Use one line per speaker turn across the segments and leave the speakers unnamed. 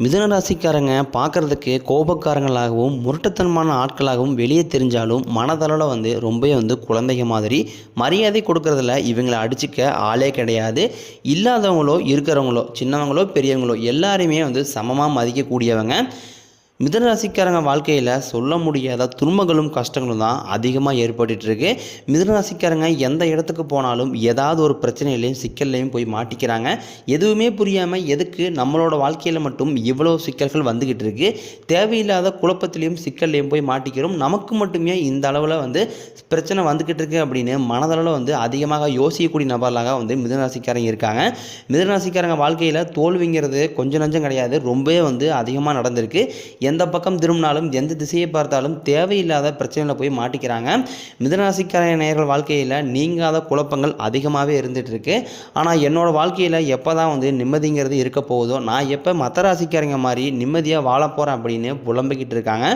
மிதுன ராசிக்காரங்க பார்க்குறதுக்கு கோபக்காரங்களாகவும் முரட்டுத்தனமான ஆட்களாகவும் வெளியே தெரிஞ்சாலும் மனதளவில் வந்து ரொம்பவே வந்து குழந்தைங்க மாதிரி மரியாதை கொடுக்கறதுல இவங்களை அடிச்சுக்க ஆளே கிடையாது. இல்லாதவங்களோ இருக்கிறவங்களோ சின்னவங்களோ பெரியவங்களோ எல்லாருமே வந்து சமமாக மதிக்கக்கூடியவங்க. மிதனராசிக்காரங்க வாழ்க்கையில் சொல்ல முடியாத துன்பங்களும் கஷ்டங்களும் தான் அதிகமாக ஏற்பட்டுருக்கு மிதுன ராசிக்காரங்க எந்த இடத்துக்கு போனாலும் ஏதாவது ஒரு பிரச்சனையிலையும் சிக்கல்லையும் போய் மாட்டிக்கிறாங்க. எதுவுமே புரியாமல் எதுக்கு நம்மளோட வாழ்க்கையில் மட்டும் இவ்வளோ சிக்கல்கள் வந்துக்கிட்டு இருக்கு தேவையில்லாத குழப்பத்திலையும் சிக்கல்லையும் போய் மாட்டிக்கிறோம். நமக்கு மட்டுமே இந்த அளவில் வந்து பிரச்சனை வந்துக்கிட்டு இருக்கு அப்படின்னு மனதளவில் வந்து அதிகமாக யோசிக்கக்கூடிய நபர்களாக வந்து மிதனராசிக்காரங்க இருக்காங்க. மிதனராசிக்காரங்க வாழ்க்கையில் தோல்விங்கிறது கொஞ்சம் நஞ்சம் கிடையாது. ரொம்பவே வந்து அதிகமாக நடந்திருக்கு. எந்த பக்கம் திரும்பினாலும் எந்த திசையை பார்த்தாலும் தேவையில்லாத பிரச்சனையில் போய் மாட்டிக்கிறாங்க. மிதனராசிக்கார நேயர்கள் வாழ்க்கையில் நீங்காத குழப்பங்கள் அதிகமாகவே இருந்துகிட்டு இருக்கு. ஆனால் என்னோடய வாழ்க்கையில் எப்போ தான் வந்து நிம்மதிங்கிறது இருக்க போகுதோ நான் எப்போ மற்ற ராசிக்காரங்க மாதிரி நிம்மதியாக வாழ போகிறேன் அப்படின்னு புலம்பிக்கிட்டு இருக்காங்க.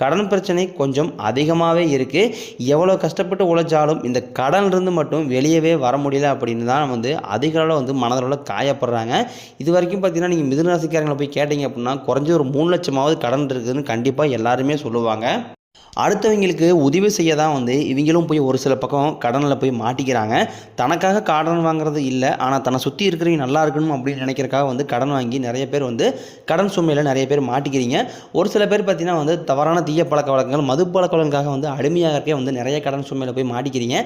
கடன் பிரச்சனை கொஞ்சம் அதிகமாகவே இருக்குது எவ்வளோ கஷ்டப்பட்டு உழைச்சாலும் இந்த கடன்லேருந்து மட்டும் வெளியவே வர முடியல அப்படின்னு தான் வந்து அதிக அளவில் வந்து மனதளவில் காயப்படுறாங்க. இது வரைக்கும் பார்த்தீங்கன்னா நீங்கள் மிதுனராசிக்காரங்களை போய் கேட்டீங்க அப்படின்னா குறைஞ்ச ஒரு மூணு லட்சமாவது கடன் இருக்குதுன்னு கண்டிப்பாக எல்லாருமே சொல்லுவாங்க. அடுத்தவங்களுக்கு உதவி செய்ய தான் வந்து இவங்களும் போய் ஒரு சில பக்கம் கடனில் போய் மாட்டிக்கிறாங்க. தனக்காக கடன் வாங்குறது இல்லை. ஆனால் தன்னை சுற்றி இருக்கிறவங்க நல்லா இருக்கணும் அப்படின்னு நினைக்கிறக்காக வந்து கடன் வாங்கி நிறைய பேர் வந்து கடன் சுமையில் நிறைய பேர் மாட்டிக்கிறீங்க. ஒரு சில பேர் பார்த்தீங்கன்னா வந்து தவறான தீய பழக்க வழக்கங்கள் மது பழக்க வழக்கங்களுக்காக வந்து அடிமையாகிறக்கே வந்து நிறைய கடன் சுமையில் போய் மாட்டிக்கிறீங்க.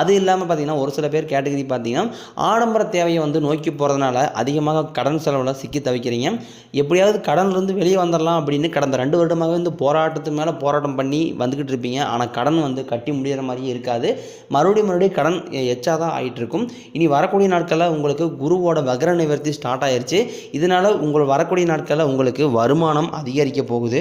அது இல்லாமல் பார்த்தீங்கன்னா ஒரு சில பேர் கேட்டகரி பார்த்தீங்கன்னா ஆடம்பர தேவையை வந்து நோக்கி போகிறதுனால அதிகமாக கடன் செலவில் சிக்கி தவிக்கிறீங்க. எப்படியாவது கடன்லேருந்து வெளியே வந்துடலாம் அப்படின்னு கடந்த ரெண்டு வருடமாக வந்து போராட்டத்து மேலே போராட்டம் பண்ணி வந்துக்கிட்டு இருப்பீங்க. ஆனால் கடன் வந்து கட்டி முடிகிற மாதிரியே இருக்காது. மறுபடியும் மறுபடியும் கடன் எச்சா தான் ஆகிட்டுருக்கும் இனி வரக்கூடிய நாட்களில் உங்களுக்கு குருவோட வக்ர நிவர்த்தி ஸ்டார்ட் ஆயிருச்சு. இதனால் உங்கள் வரக்கூடிய நாட்களில் உங்களுக்கு வருமானம் அதிகரிக்க போகுது.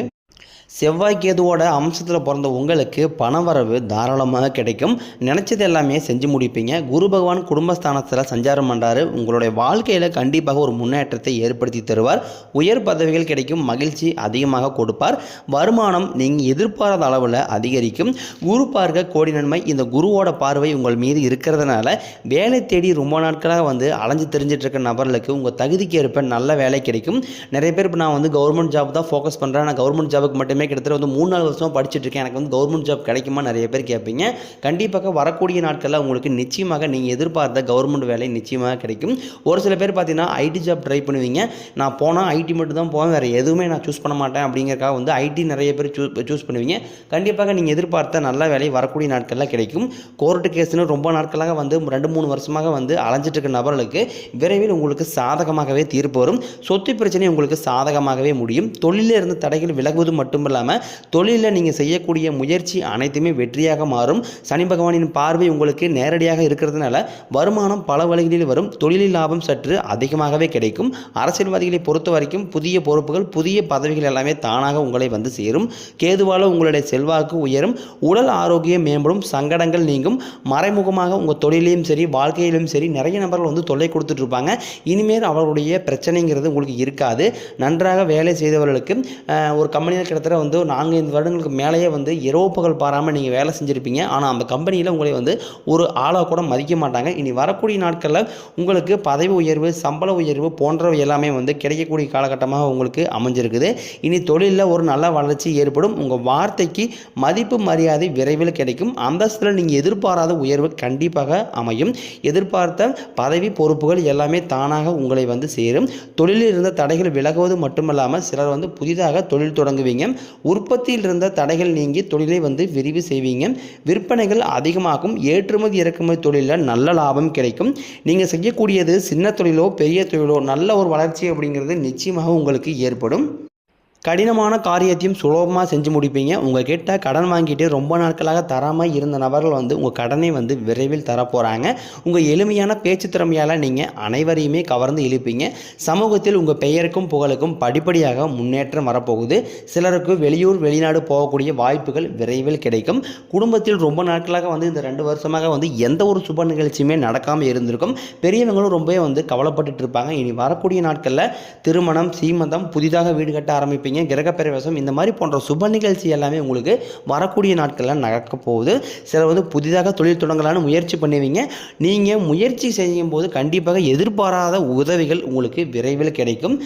செவ்வாய் கேதுவோட அம்சத்தில் பிறந்த உங்களுக்கு பணவரவு தாராளமாக கிடைக்கும். நினச்சது எல்லாமே செஞ்சு முடிப்பீங்க. குரு பகவான் குடும்பஸ்தானத்தில் சஞ்சாரம் பண்ணுறாரு உங்களுடைய வாழ்க்கையில் கண்டிப்பாக ஒரு முன்னேற்றத்தை ஏற்படுத்தி தருவார். உயர் பதவிகள் கிடைக்கும். மகிழ்ச்சி அதிகமாக கொடுப்பார். வருமானம் நீங்கள் எதிர்பாராத அளவில் அதிகரிக்கும். குரு பார்க்க கோடி நன்மை. இந்த குருவோட பார்வை உங்கள் மீது இருக்கிறதுனால வேலை தேடி ரொம்ப நாட்களாக வந்து அலைஞ்சு தெரிஞ்சிட்டு இருக்க நபர்களுக்கு உங்கள் தகுதிக்கு ஏற்ப நல்ல வேலை கிடைக்கும். நிறைய பேர் இப்போ நான் வந்து கவர்மெண்ட் ஜாப் தான் ஃபோக்கஸ் பண்ணுறேன் நான் கவர்மெண்ட் ஜாபுக்கு மட்டும் கிட்டத்தட்ட வந்து மூணு நாலு வருஷமாக படிச்சுட்ருக்கேன் எனக்கு வந்து கவர்மெண்ட் ஜாப் கிடைக்குமா நிறைய பேர் கேட்பீங்க. கண்டிப்பாக வரக்கூடிய நாட்களில் உங்களுக்கு நிச்சயமாக நீங்கள் எதிர்பார்த்த கவர்மெண்ட் வேலை நிச்சயமாக கிடைக்கும். ஒரு சில பேர் பார்த்தீங்கன்னா ஐடி ஜாப் ட்ரை பண்ணுவீங்க. நான் போனால் ஐடி மட்டும் தான் போவேன். வேறு எதுவுமே நான் சூஸ் பண்ண மாட்டேன் அப்படிங்கிறக்காக வந்து ஐடி நிறைய பேர் சூ சூஸ் பண்ணுவீங்க. கண்டிப்பாக நீங்கள் எதிர்பார்த்த நல்ல வேலை வரக்கூடிய நாட்களில் கிடைக்கும். கோர்ட்டு கேஸ்னு ரொம்ப நாட்களாக வந்து ரெண்டு மூணு வருஷமாக வந்து அலைஞ்சிட்டு இருக்க நபர்களுக்கு விரைவில் உங்களுக்கு சாதகமாகவே தீர்ப்பு வரும். சொத்து பிரச்சனை உங்களுக்கு சாதகமாகவே முடியும். தொழிலிருந்து தடைகள் விலகுவது மட்டும் இல்லாமல் தொழிலில் நீங்கள் செய்யக்கூடிய முயற்சி அனைத்துமே வெற்றியாக மாறும். சனி பகவானின் பார்வை உங்களுக்கு நேரடியாக இருக்கிறதுனால வருமானம் பல வழிகளில் வரும். தொழிலில் லாபம் சற்று அதிகமாகவே கிடைக்கும். அரசியல்வாதிகளை பொறுத்த வரைக்கும் புதிய பொறுப்புகள் புதிய பதவிகள் எல்லாமே தானாக உங்களை வந்து சேரும். கேதுவால உங்களுடைய செல்வாக்கு உயரும். உடல் ஆரோக்கியம் மேம்படும். சங்கடங்கள் நீங்கும். மறைமுகமாக உங்கள் தொழிலையும் சரி வாழ்க்கையிலும் சரி நிறைய நபர்கள் வந்து தொல்லை கொடுத்துட்டு இருப்பாங்க. இனிமேல் அவர்களுடைய பிரச்சனைங்கிறது உங்களுக்கு இருக்காது. நன்றாக வேலை செய்தவர்களுக்கு ஒரு கம்பெனியில் கிட்டத்தட்ட வந்து ஒரு நான்கு ஐந்து வருடங்களுக்கு மேலேயே வந்து இரவு பகல் பாராமல் நீங்கள் வேலை செஞ்சுருப்பீங்க. ஆனால் அந்த கம்பெனியில் உங்களை வந்து ஒரு ஆளாக கூட மதிக்க மாட்டாங்க. இனி வரக்கூடிய நாட்களில் உங்களுக்கு பதவி உயர்வு சம்பள உயர்வு போன்றவை எல்லாமே வந்து கிடைக்கக்கூடிய காலகட்டமாக உங்களுக்கு அமைஞ்சிருக்குது. இனி தொழிலில் ஒரு நல்ல வளர்ச்சி ஏற்படும். உங்கள் வார்த்தைக்கு மதிப்பு மரியாதை விரைவில் கிடைக்கும். அந்தஸ்தில் நீங்கள் எதிர்பாராத உயர்வு கண்டிப்பாக அமையும். எதிர்பார்த்த பதவி பொறுப்புகள் எல்லாமே தானாக உங்களை வந்து சேரும். தொழிலில் இருந்த தடைகள் விலகுவது மட்டுமல்லாமல் சிலர் வந்து புதிதாக தொழில் தொடங்குவீங்க. உற்பத்தியில் இருந்த தடைகள் நீங்கி தொழிலை வந்து விரிவு செய்வீங்க. விற்பனைகள் அதிகமாகும். ஏற்றுமதி இறக்குமதி தொழிலில் நல்ல லாபம் கிடைக்கும். நீங்கள் செய்யக்கூடியது சின்ன தொழிலோ பெரிய தொழிலோ நல்ல ஒரு வளர்ச்சி அப்படிங்கிறது நிச்சயமாக உங்களுக்கு ஏற்படும். கடினமான காரியத்தையும் சுலபமாக செஞ்சு முடிப்பீங்க. உங்கள் கிட்ட கடன் வாங்கிட்டு ரொம்ப நாட்களாக தராமல் இருந்த நபர்கள் வந்து உங்கள் கடனை வந்து விரைவில் தரப்போகிறாங்க உங்கள் எளிமையான பேச்சு திறமையால் நீங்கள் அனைவரையுமே கவர்ந்து இழுப்பீங்க. சமூகத்தில் உங்கள் பெயருக்கும் புகழுக்கும் படிப்படியாக முன்னேற்றம் வரப்போகுது. சிலருக்கு வெளியூர் வெளிநாடு போகக்கூடிய வாய்ப்புகள் விரைவில் கிடைக்கும். குடும்பத்தில் ரொம்ப நாட்களாக வந்து இந்த ரெண்டு வருஷமாக வந்து எந்த ஒரு சுப நிகழ்ச்சியுமே நடக்காமல் இருந்திருக்கும். பெரியவங்களும் ரொம்பவே வந்து கவலைப்பட்டுட்டு இருப்பாங்க. இனி வரக்கூடிய நாட்களில் திருமணம் சீமந்தம் புதிதாக வீடு கட்ட ஆரம்பிப்பீங்க. கிரகப்பிரவேசம் இந்த மாதிரி போன்ற சுப நிகழ்ச்சி எல்லாமே உங்களுக்கு வரக்கூடிய நாட்களில் நடக்க போகுது. சிலர் வந்து புதிதாக தொழில் தொடங்கலான்னு முயற்சி பண்ணுவீங்க. நீங்கள் முயற்சி செய்யும் போது கண்டிப்பாக எதிர்பாராத உதவிகள் உங்களுக்கு விரைவில் கிடைக்கும்.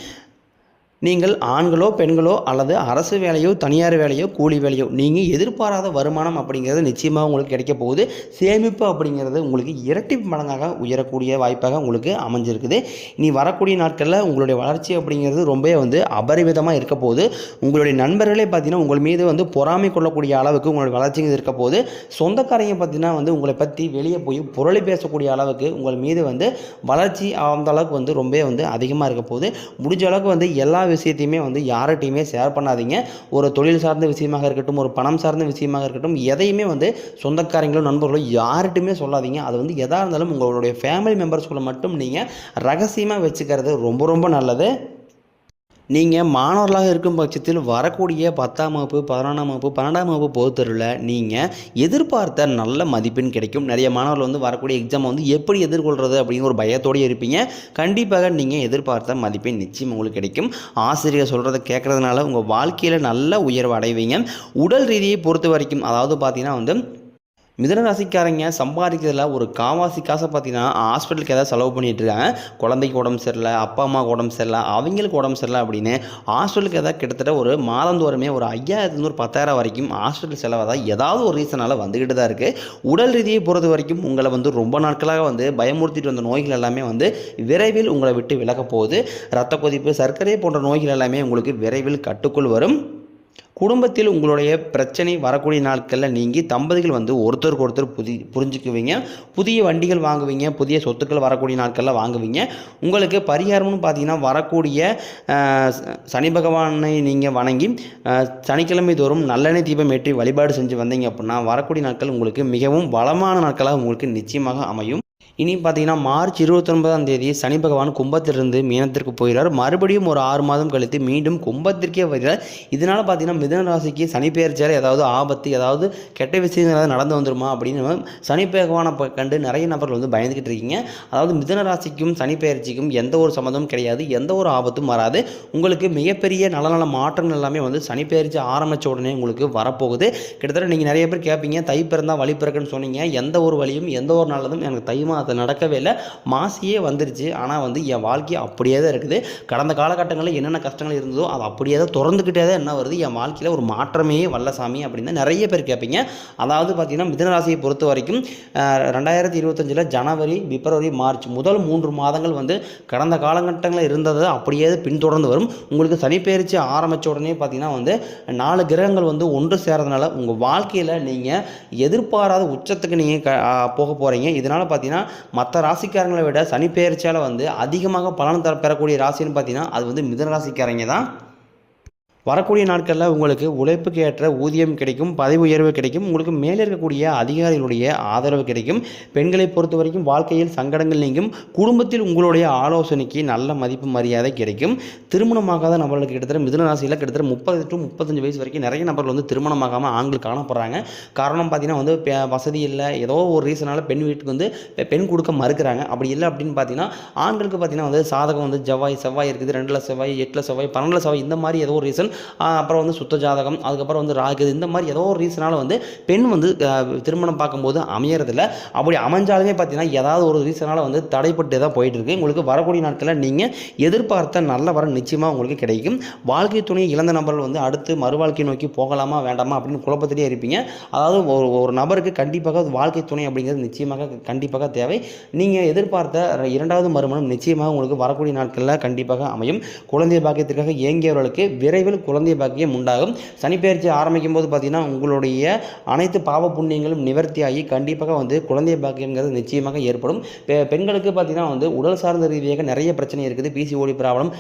நீங்கள் ஆண்களோ பெண்களோ அல்லது அரசு வேலையோ தனியார் வேலையோ கூலி வேலையோ நீங்கள் எதிர்பாராத வருமானம் அப்படிங்கிறது நிச்சயமாக உங்களுக்கு கிடைக்க போகுது. சேமிப்பு அப்படிங்கிறது உங்களுக்கு இரட்டி மடங்காக உயரக்கூடிய வாய்ப்பாக உங்களுக்கு அமைஞ்சிருக்குது. இனி வரக்கூடிய நாட்களில் உங்களுடைய வளர்ச்சி அப்படிங்கிறது ரொம்பவே வந்து அபரிமிதமாக இருக்க போகுது. உங்களுடைய நண்பர்களே பார்த்தீங்கன்னா உங்கள் மீது வந்து பொறாமை கொள்ளக்கூடிய அளவுக்கு உங்களுடைய வளர்ச்சிங்கிறது இருக்க போகுது. சொந்தக்காரங்க பார்த்தீங்கன்னா வந்து உங்களை பற்றி வெளியே போய் புரளி பேசக்கூடிய அளவுக்கு உங்கள் மீது வந்து வளர்ச்சி அந்த அளவுக்கு வந்து ரொம்பவே வந்து அதிகமாக இருக்க போகுது. முடிஞ்ச அளவுக்கு வந்து எல்லா விஷயத்தையுமே வந்து யார்கிட்டையுமே ஷேர் பண்ணாதீங்க. ஒரு தொழில் சார்ந்த விஷயமாக இருக்கட்டும் ஒரு பணம் சார்ந்த விஷயமாக இருக்கட்டும் எதையுமே வந்து சொந்தக்காரங்களோ நண்பர்களோ யார்கிட்டையுமே சொல்லாதீங்க. அது வந்து எதாக இருந்தாலும் உங்களுடைய ஃபேமிலி மெம்பர்ஸ்குள்ளே மட்டும் நீங்கள் ரகசியமாக வச்சுக்கிறது ரொம்ப ரொம்ப நல்லது. நீங்கள் மாணவர்களாக இருக்கும் பட்சத்தில் வரக்கூடிய பத்தாம் வகுப்பு பதினொன்றாம் வகுப்பு பன்னெண்டாம் வகுப்பு பொறுத்தருவில் நீங்கள் எதிர்பார்த்த நல்ல மதிப்பெண் கிடைக்கும். நிறைய மாணவர்கள் வந்து வரக்கூடிய எக்ஸாம் வந்து எப்படி எதிர்கொள்கிறது அப்படிங்கிற ஒரு பயத்தோடய இருப்பீங்க. கண்டிப்பாக நீங்கள் எதிர்பார்த்த மதிப்பெண் நிச்சயம் உங்களுக்கு கிடைக்கும். ஆசிரியர் சொல்கிறத கேட்குறதுனால உங்கள் வாழ்க்கையில் நல்ல உயர்வு அடைவீங்க. உடல் ரீதியை பொறுத்த வரைக்கும் அதாவது பார்த்தீங்கன்னா வந்து மிதனராசிக்காரங்க சம்பாதிக்கிறதுல ஒரு காவாசி காசை பார்த்தீங்கன்னா ஹாஸ்பிட்டலுக்கு ஏதாவது செலவு பண்ணிட்டு இருக்காங்க. குழந்தைக்கு உடம்பு சரியில்லை அப்பா அம்மாவுக்கு உடம்பு சரியில்லை அவங்களுக்கு உடம்பு சரியில்லை அப்படின்னு ஹாஸ்பிட்டலுக்கு ஏதாவது கிட்டத்தட்ட ஒரு மாதந்தோறுமே ஒரு ஐயாயிரத்துலேருந்து ஒரு பத்தாயிரம் வரைக்கும் ஹாஸ்பிட்டல் செலவாக தான் ஏதாவது ஒரு ரீசனால் வந்துக்கிட்டு தான் இருக்குது உடல் ரீதியை பொறுத்த வரைக்கும் உங்களை வந்து ரொம்ப நாட்களாக வந்து பயமுறுத்திட்டு வந்த நோய்கள் எல்லாமே வந்து விரைவில் உங்களை விட்டு விலக போகுது. ரத்த கொதிப்பு சர்க்கரை போன்ற நோய்கள் எல்லாமே உங்களுக்கு விரைவில் கட்டுக்குள் வரும். குடும்பத்தில் உங்களுடைய பிரச்சனை வரக்கூடிய நாட்களில் நீங்கி தம்பதிகள் வந்து ஒருத்தருக்கு ஒருத்தர் புதி புரிஞ்சுக்குவீங்க. புதிய வண்டிகள் வாங்குவீங்க. புதிய சொத்துக்கள் வரக்கூடிய நாட்களில் வாங்குவீங்க. உங்களுக்கு பரிகாரம்னு பார்த்தீங்கன்னா வரக்கூடிய சனி பகவானை நீங்கள் வணங்கி சனிக்கிழமை தோறும் நல்லெண்ணெய் தீபம் ஏற்றி வழிபாடு செஞ்சு வந்தீங்க அப்படின்னா வரக்கூடிய நாட்கள் உங்களுக்கு மிகவும் வளமான நாட்களாக உங்களுக்கு நிச்சயமாக அமையும். இனி பார்த்தீங்கன்னா மார்ச் இருபத்தொன்பதாம் தேதி சனி பகவான் கும்பத்திலிருந்து மீனத்திற்கு போகிறார். மறுபடியும் ஒரு ஆறு மாதம் கழித்து மீண்டும் கும்பத்திற்கே வருகிறார். இதனால் பார்த்தீங்கன்னா மிதன ராசிக்கு சனி பெயர்ச்சியால் ஏதாவது ஆபத்து ஏதாவது கெட்ட விஷயங்கள் ஏதாவது நடந்து வந்துருமா அப்படின்னு சனி பகவானை கண்டு நிறைய நபர்கள் வந்து பயந்துக்கிட்டு இருக்கீங்க. அதாவது மிதன ராசிக்கும் சனி பெயர்ச்சிக்கும் எந்த ஒரு சம்மந்தமும் கிடையாது. எந்த ஒரு ஆபத்தும் வராது. உங்களுக்கு மிகப்பெரிய நல்ல நல்ல மாற்றங்கள் எல்லாமே வந்து சனி பெயர்ச்சி ஆரம்பித்த உடனே உங்களுக்கு வரப்போகுது. கிட்டத்தட்ட நீங்கள் நிறைய பேர் கேட்பீங்க தை பிறந்தால் வழி பிறக்குன்னு சொன்னீங்க. எந்த ஒரு வழியும் எந்த ஒரு நல்லதும் எனக்கு தை அது நடக்கவே இல்லை. மாசியே வந்துருச்சு. ஆனால் வந்து என் வாழ்க்கை அப்படியே தான் இருக்குது. கடந்த காலகட்டங்களில் என்னென்ன கஷ்டங்கள் இருந்ததோ அது அப்படியே தான் திறந்துக்கிட்டே தான் என்ன வருது? என் வாழ்க்கையில் ஒரு மாற்றமே வல்லசாமி அப்படின்னு நிறைய பேர் கேட்பீங்க. அதாவது பார்த்தீங்கன்னா மிதனராசியை பொறுத்த வரைக்கும் ரெண்டாயிரத்தி இருபத்தஞ்சில் ஜனவரி பிப்ரவரி மார்ச் முதல் மூன்று மாதங்கள் வந்து கடந்த காலகட்டங்களில் இருந்ததை அப்படியே பின்தொடர்ந்து வரும். உங்களுக்கு சனிப்பெயர்ச்சி ஆரம்பித்த உடனே பார்த்தீங்கன்னா வந்து நாலு கிரகங்கள் வந்து ஒன்று சேரதுனால உங்கள் வாழ்க்கையில் நீங்கள் எதிர்பாராத உச்சத்துக்கு நீங்கள் க போக போகிறீங்க இதனால் பார்த்தீங்கன்னா மற்ற ராசிக்காரங்களை விட சனிப்பெயர்ச்சியால் வந்து அதிகமாக பலன் தர பெறக்கூடிய ராசின்னு பார்த்தீங்கன்னா அது வந்து மிதன ராசிக்காரங்க தான். வரக்கூடிய நாட்களில் உங்களுக்கு உழைப்புக்கு ஏற்ற ஊதியம் கிடைக்கும் பதவி உயர்வு கிடைக்கும் உங்களுக்கு மேலே இருக்கக்கூடிய அதிகாரிகளுடைய ஆதரவு கிடைக்கும். பெண்களை பொறுத்த வரைக்கும் வாழ்க்கையில் சங்கடங்கள் நீங்கும். குடும்பத்தில் உங்களுடைய ஆலோசனைக்கு நல்ல மதிப்பு மரியாதை கிடைக்கும். திருமணமாகாத நபர்களுக்கு கிட்டத்தட்ட மிதுன ராசியில் கிட்டத்தட்ட முப்பது டு முப்பத்தஞ்சு வயசு வரைக்கும் நிறைய நபர்கள் வந்து திருமணமாகாமல் ஆண்கள் காணப்படுறாங்க. காரணம் பார்த்தீங்கன்னா வந்து வசதி இல்லை. ஏதோ ஒரு ரீசனால் பெண் வீட்டுக்கு வந்து பெண் கொடுக்க மறுக்கிறாங்க. அப்படி இல்லை அப்படின்னு பார்த்தீங்கன்னா ஆண்களுக்கு பார்த்தீங்கன்னா வந்து சாதகம் வந்து செவ்வாய் செவ்வாய் இருக்குது ரெண்டில் செவ்வாய் எட்டில் செவ்வாய் பன்னெண்டில் செவ்வாய் இந்த மாதிரி ஏதோ ஒரு ரீசன் அப்புறம் வந்து சுத்த ஜாதகம் அதுக்கப்புறம் வந்து ராகு இந்த மாதிரி ஏதோ ஒரு ரீசனால் வந்து பெண் வந்து திருமணம் பார்க்கும்போது அமையறதில்ல. அப்படி அமைஞ்சாலுமே பார்த்தீங்கன்னா ஏதாவது ஒரு ரீசனால் வந்து தடைப்பட்டு தான் போயிட்டு இருக்கு உங்களுக்கு வரக்கூடிய நாட்களில் நீங்கள் எதிர்பார்த்த நல்ல வரம் நிச்சயமாக உங்களுக்கு கிடைக்கும். வாழ்க்கை துணை இழந்த நபர்கள் வந்து அடுத்து மறு வாழ்க்கை நோக்கி போகலாமா வேண்டாமா அப்படின்னு குழப்பத்திலே இருப்பீங்க. அதாவது ஒரு ஒரு நபருக்கு கண்டிப்பாக வாழ்க்கை துணை அப்படிங்கிறது நிச்சயமாக கண்டிப்பாக தேவை. நீங்கள் எதிர்பார்த்த இரண்டாவது மறுமணம் நிச்சயமாக உங்களுக்கு வரக்கூடிய நாட்களில் கண்டிப்பாக அமையும். குழந்தை பாக்கியத்திற்காக இயங்கியவர்களுக்கு விரைவில் குழந்தை பாக்கியம் உண்டாகும். சனிப்பெயர்ச்சி ஆரம்பிக்கும் போது பார்த்தீங்கன்னா உங்களுடைய அனைத்து பாவ புண்ணியங்களும் நிவர்த்தியாகி கண்டிப்பாக வந்து குழந்தை பாக்கியங்கிறது நிச்சயமாக ஏற்படும். பெண்களுக்கு பார்த்தீங்கன்னா வந்து உடல் சார்ந்த ரீதியாக நிறைய பிரச்சனை இருக்குது. பிசிஓடி ப்ராப்ளம்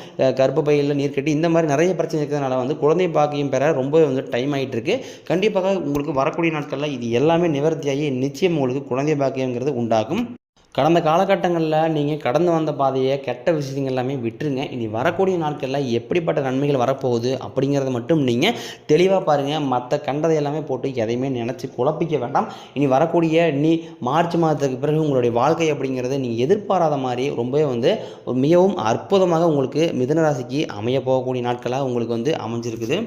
கர்ப்பப்பையில் நீர்க்கட்டி இந்த மாதிரி நிறைய பிரச்சனை இருக்கிறதுனால வந்து குழந்தை பாக்கியம் பெற ரொம்ப வந்து டைம் ஆகிட்டு இருக்கு கண்டிப்பாக உங்களுக்கு வரக்கூடிய நாட்களில் இது எல்லாமே நிவர்த்தியாகி நிச்சயம் உங்களுக்கு குழந்தை பாக்கியங்கிறது உண்டாகும். கடந்த காலகட்டங்களில் நீங்கள் கடந்து வந்த பாதையை கெட்ட விஷயங்கள் எல்லாமே விட்டுருங்க. இனி வரக்கூடிய நாட்களில் எப்படிப்பட்ட நன்மைகள் வரப்போகுது அப்படிங்கிறத மட்டும் நீங்கள் தெளிவாக பாருங்கள் மற்ற கண்டதை எல்லாமே போட்டு எதையுமே நினச்சி குழப்பிக்க வேண்டாம். இனி வரக்கூடிய நீ மார்ச் மாதத்துக்கு பிறகு உங்களுடைய வாழ்க்கை அப்படிங்கிறது நீங்கள் எதிர்பாராத மாதிரி ரொம்பவே வந்து மிகவும் அற்புதமாக உங்களுக்கு மிதுன ராசிக்கு அமைய போகக்கூடிய நாட்களாக உங்களுக்கு வந்து அமைஞ்சிருக்குது.